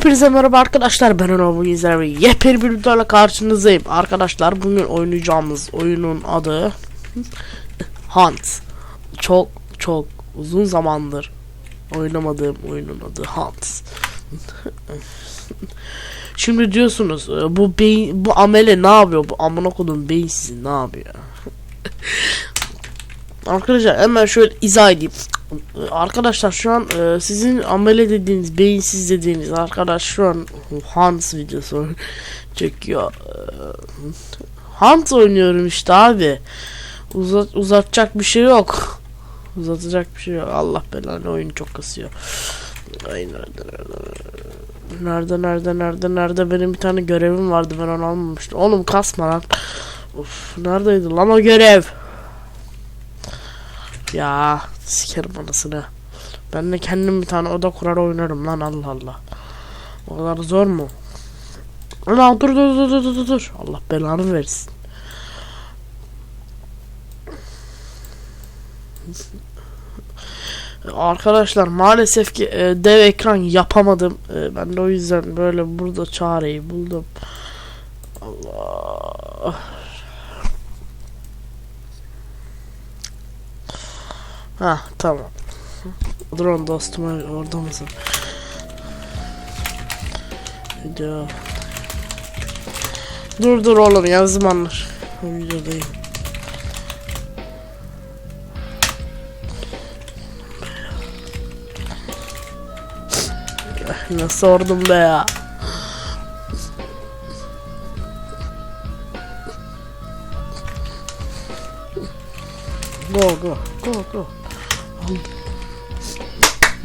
Hepinize merhaba arkadaşlar ben Onur bugün sizlerle yepyeni bir videoyla karşınızdayım. Arkadaşlar bugün oynayacağımız oyunun adı Hunt. Çok çok uzun zamandır oynamadığım oyunun adı Hunt. Şimdi diyorsunuz e, bu beyin, bu amele ne yapıyor? Bu amına kodum beyinsiz ne yapıyor Arkadaşlar hemen şöyle izah edeyim Arkadaşlar şu an e, sizin amele dediğiniz, beyinsiz dediğiniz arkadaş şu an Hans videosu çekiyor. E, Hans oynuyorum işte abi. Uzat, uzatacak bir şey yok. Uzatacak bir şey yok. Allah belanı oyun çok kasıyor. Ay nerede nerede nerede nerede nerede benim bir tane görevim vardı ben onu almamıştım. Oğlum kasma lan. Of neredeydi lan o görev? Ya sikerim anasını. Ben de kendim bir tane oda kurar oynarım lan Allah Allah. O kadar zor mu? Lan dur dur dur dur dur dur. Allah belanı versin. Arkadaşlar maalesef ki e, dev ekran yapamadım. E, ben de o yüzden böyle burada çareyi buldum. Allah. Ha tamam. Drone dostum orada mısın? Video. Dur dur oğlum yazdım anlar. Videodayım. Ne sordum be ya.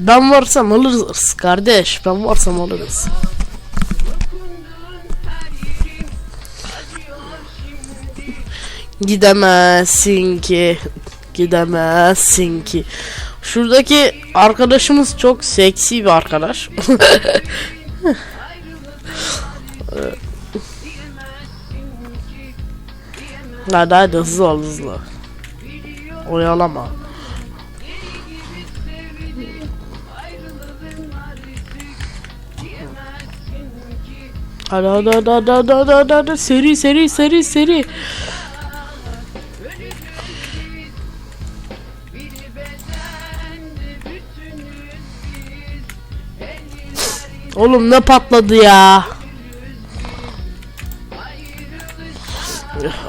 Ben varsam alırız kardeş. Ben varsam alırız. Gidemezsin ki. Gidemezsin ki. Şuradaki arkadaşımız çok seksi bir arkadaş. hadi hadi hızlı ol hızlı. Oyalama. Hadi hadi hadi hadi hadi hadi hadi hadi seri seri seri seri. Oğlum ne patladı ya?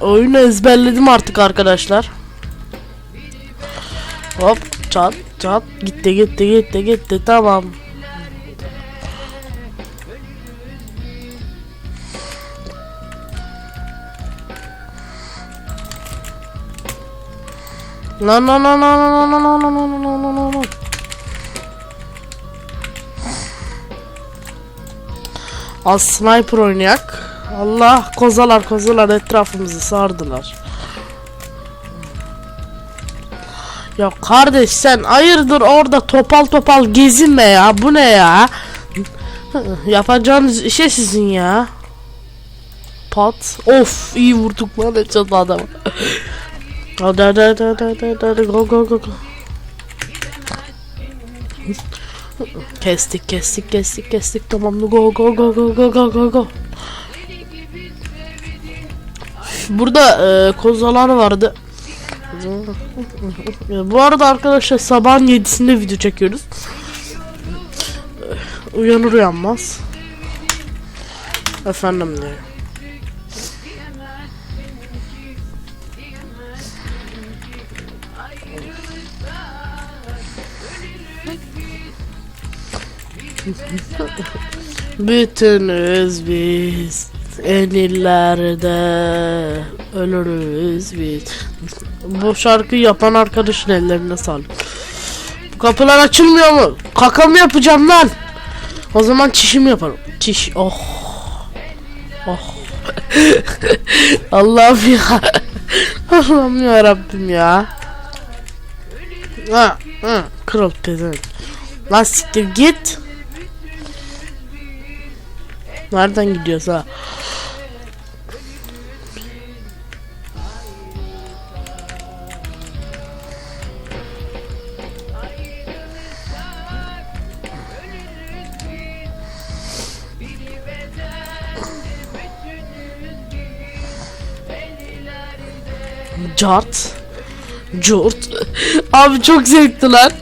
Oyunu ezberledim artık arkadaşlar. Hop çat çat gitti gitti gitti gitti tamam. No no no no no no no no no no no no no no Az sniper oynayak. Allah kozalar kozalar etrafımızı sardılar. Ya kardeş sen hayırdır orada topal topal gezinme ya bu ne ya? Yapacağınız işe sizin ya. Pat. Of iyi vurduk lan headshot adamı. Hadi hadi hadi hadi hadi hadi go go go go. Kestik kestik kestik kestik tamam go go go go go go go go. Burada e, kozalar vardı. Bu arada arkadaşlar sabahın 7'sinde video çekiyoruz. Uyanır uyanmaz. Efendim diyor. Bütünüz biz en illerde ölürüz biz. Bu şarkıyı yapan arkadaşın ellerine sağlık. Kapılar açılmıyor mu? Kaka mı yapacağım lan? O zaman çişimi yaparım. Çiş. Oh. Oh. Allah'ım ya. Allah'ım ya Rabbim ya. Ha, ha, kırıl pezevenk. Lan siktir git. Nereden gidiyoruz ha? Cart. Curt. Abi çok zevkli lan.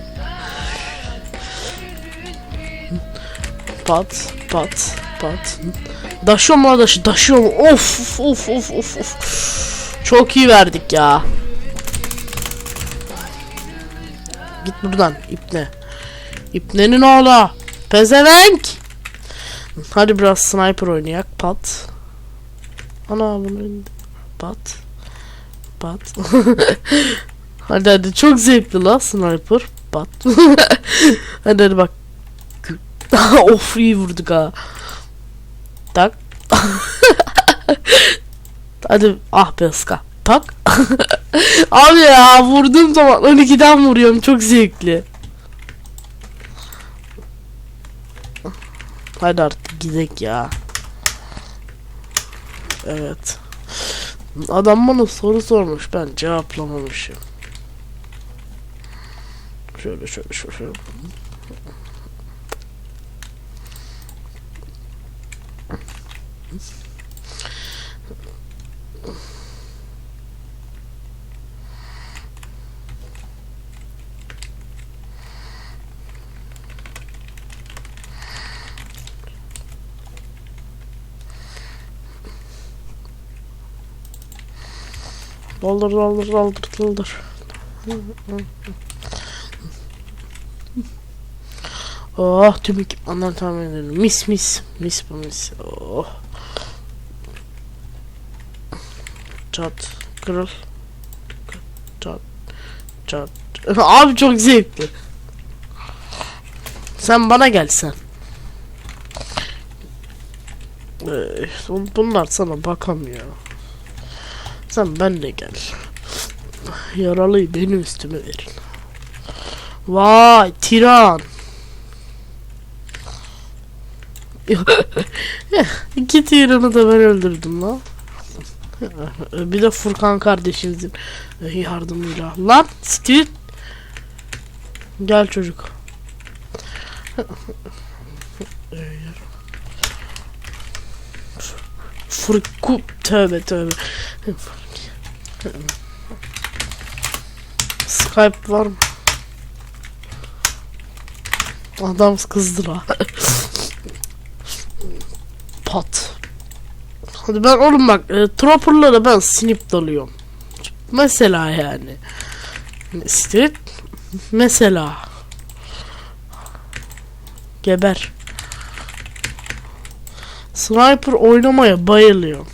Pat pat pat. Daşıyor mu daşı? Daşıyor? Of, of, of, of, of. Çok iyi verdik ya. Git buradan ipne. İpnenin oğlu. Pezevenk. Hadi biraz sniper oynayak. Pat. Ana bunu. Pat. Pat. hadi hadi çok zevkli la sniper. Pat. hadi hadi bak. of iyi vurduk ha. Tak. hadi ah be ıska. Tak. Abi ya vurduğum zaman 12'den vuruyorum çok zevkli. Hadi artık gidek ya. Evet. Adam bana soru sormuş ben cevaplamamışım. Şöyle şöyle şöyle. Doldur doldur doldur doldur. Oh tüm ekipmanları tahmin edelim. Mis mis. Mis bu mis. Oh. Çat. Kırıl. Çat. Çat. Abi çok zevkli. Sen bana gelsen. Ee, bunlar sana bakamıyor. Sen ben de gel. Yaralıyı benim üstüme verin. Vay tiran. İki tiranı da ben öldürdüm lan. Bir de Furkan kardeşimizin yardımıyla. Lan Street. Gel çocuk. Furku tövbe tövbe. Skype var mı? Adam kızdır ha. Pat. Hadi ben oğlum bak e, Trapper'lara ben sinip dalıyorum. Mesela yani. Street mesela. Geber. Sniper oynamaya bayılıyorum.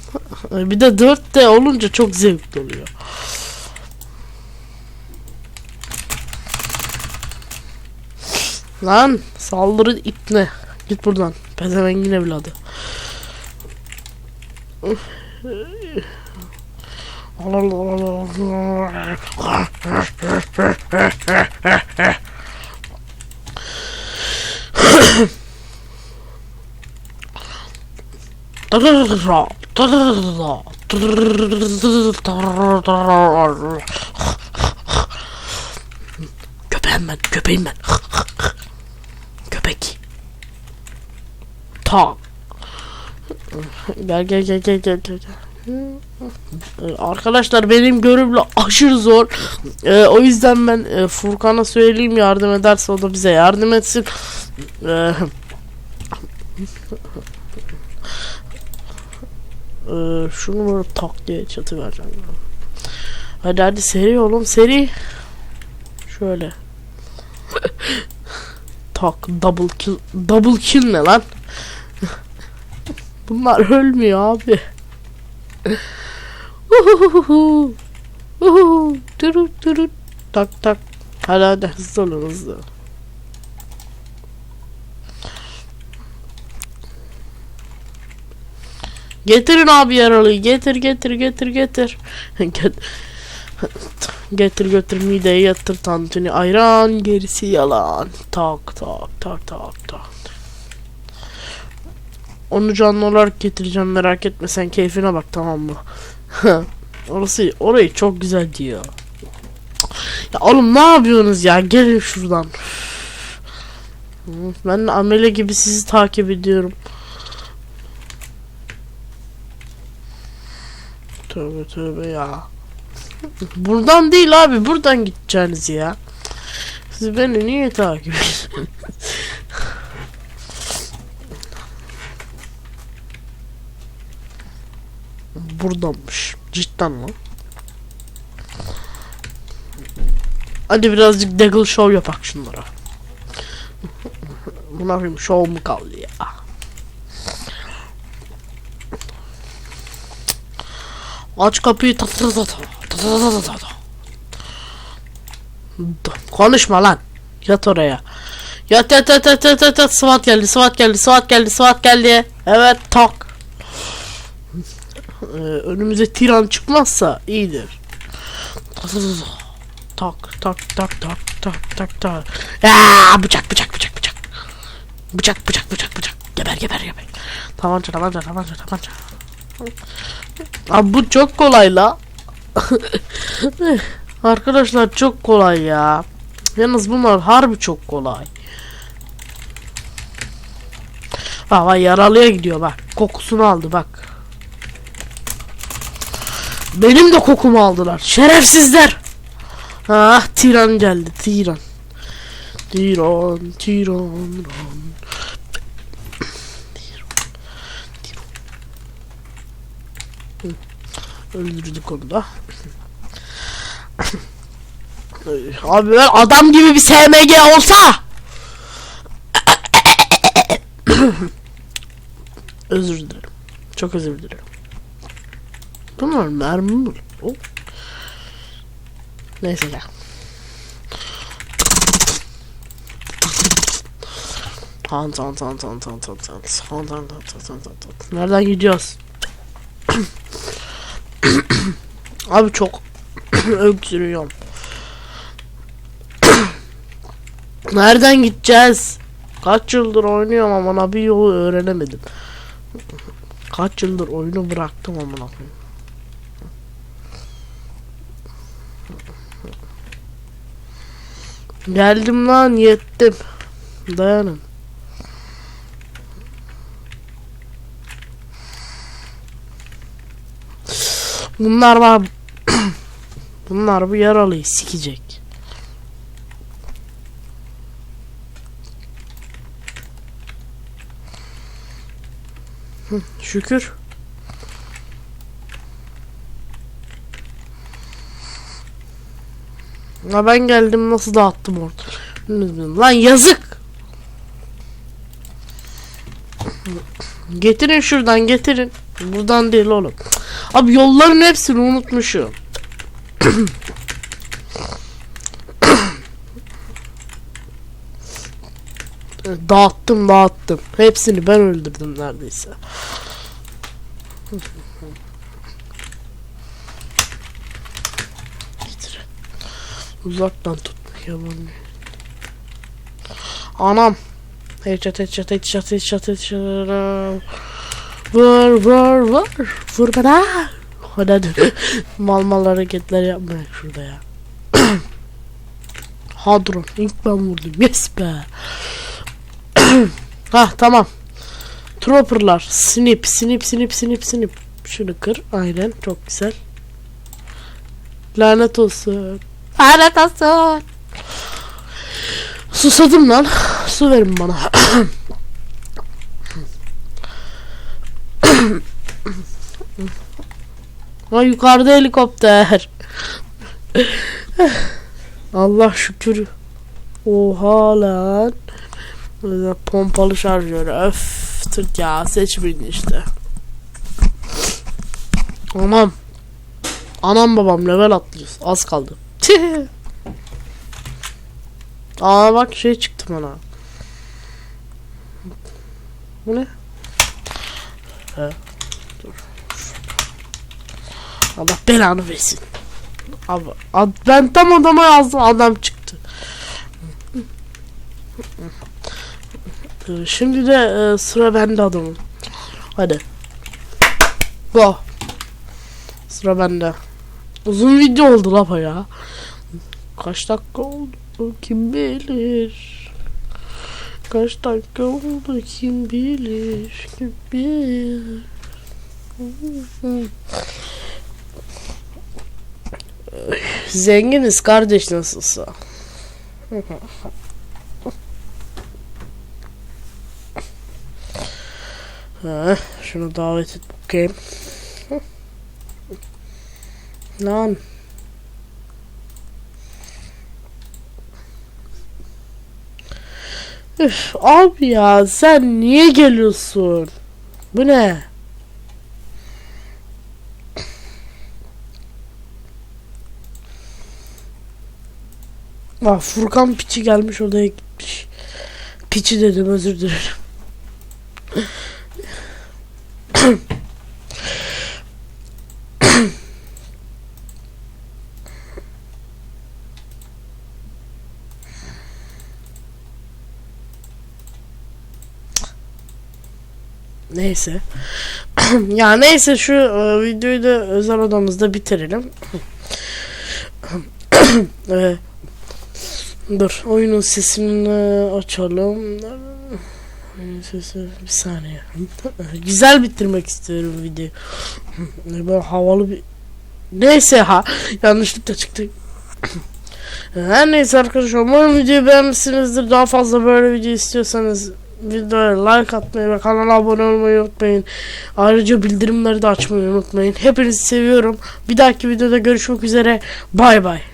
Bir de 4D olunca çok zevkli oluyor. Lan saldırı ipne. Git buradan. Pezevengin evladı. Köpeğim ben, köpeğim ben. Köpek. Ta. Gel gel gel gel gel gel. Arkadaşlar benim görevle aşırı zor. Ee, o yüzden ben e, Furkan'a söyleyeyim yardım ederse o da bize yardım etsin. Ee, Ee, şunu böyle tak diye çatı vereceğim. Hadi hadi seri oğlum seri. Şöyle. tak double kill. Double kill ne lan? Bunlar ölmüyor abi. Uhuhuhu. Uhuhu. Turut turut. Tak tak. Hadi hadi hızlı olun hızlı. Getirin abi yaralıyı. Getir getir getir getir. Get- getir götür mideye yatır tantuni ayran gerisi yalan. Tak tak tak tak tak. Onu canlı olarak getireceğim merak etme sen keyfine bak tamam mı? Orası orayı çok güzel diyor. Ya oğlum ne yapıyorsunuz ya? Gelin şuradan. Ben amele gibi sizi takip ediyorum. Tövbe tövbe ya. Buradan değil abi buradan gideceğiniz ya. Siz beni niye takip ediyorsunuz? Buradanmış. Cidden lan. Hadi birazcık Deagle Show yapak şunlara. Buna yapayım show mu kaldı ya? Aç kapıyı ta Konuşma lan. Yat oraya. Yat yat yat yat yat yat yat. SWAT geldi SWAT geldi geldi. Evet tak. Ee, önümüze tiran çıkmazsa iyidir. Ta ta ta ta. Tak tak tak tak tak tak tak. Ya bıçak bıçak bıçak bıçak. Bıçak bıçak bıçak bıçak. Geber geber geber. Tabanca tabanca tabanca tabanca. Abi bu çok kolay la. Arkadaşlar çok kolay ya. Yalnız bunlar harbi çok kolay. Bak bak yaralıya gidiyor bak. Kokusunu aldı bak. Benim de kokumu aldılar. Şerefsizler. Ah tiran geldi tiran. Tiran tiran ran. Hı, Öldürdük onu da. Abi ben adam gibi bir SMG olsa. özür dilerim. Çok özür dilerim. Bunlar mermi mi? Oh. Neyse ya. Han han han han han han han han han han han han han Nereden gidiyoruz? Abi çok öksürüyorum. Nereden gideceğiz? Kaç yıldır oynuyorum ama bir yolu öğrenemedim. Kaç yıldır oyunu bıraktım amına koyayım. Geldim lan yettim. Dayanın. Bunlar var. Bunlar bu yaralıyı sikecek. Şükür. Ya ben geldim nasıl dağıttım orada. Lan yazık. Getirin şuradan getirin. Buradan değil oğlum. Abi yolların hepsini unutmuşum. dağıttım dağıttım. Hepsini ben öldürdüm neredeyse. Getir. Uzaktan tut. Yalan. Anam. Headshot headshot headshot headshot headshot. Vur vur vur. Vur bana. Hadi mal mal hareketler yapmayın şurada ya. Hadron. İlk ben vurdum. Yes be. ha tamam. Trooper'lar. Snip snip snip snip snip. Şunu kır. Aynen. Çok güzel. Lanet olsun. Olsun. Susadım lan. Su verin bana. Ha yukarıda helikopter. Allah şükür. Oha lan. Böyle pompalı şarjör. Öf tırt ya seç birini işte. Anam. Anam babam level atlıyoruz. Az kaldı. Aa bak şey çıktı bana. Bu ne? He. Dur. Allah belanı versin. Abi ad, ben tam adama yazdım adam çıktı. Ee, Şimdi de e, sıra bende adamım. Hadi. Go. Sıra bende. Uzun video oldu la ya. Kaç dakika oldu kim bilir. Kaç dakika oldu kim bilir. Kim bilir. Zenginiz kardeş nasılsa. Ha, şunu davet et bakayım. Lan. Üf, abi ya sen niye geliyorsun? Bu ne? Ah Furkan piçi gelmiş odaya gitmiş. Piçi dedim özür dilerim. Neyse. ya neyse şu e, videoyu da özel odamızda bitirelim. e, dur oyunun sesini açalım. Oyunun sesi bir saniye. Güzel bitirmek istiyorum videoyu. Böyle havalı bir Neyse ha yanlışlıkla çıktı. Her neyse arkadaşlar umarım videoyu beğenmişsinizdir. Daha fazla böyle video istiyorsanız videoya like atmayı ve kanala abone olmayı unutmayın. Ayrıca bildirimleri de açmayı unutmayın. Hepinizi seviyorum. Bir dahaki videoda görüşmek üzere. Bay bay.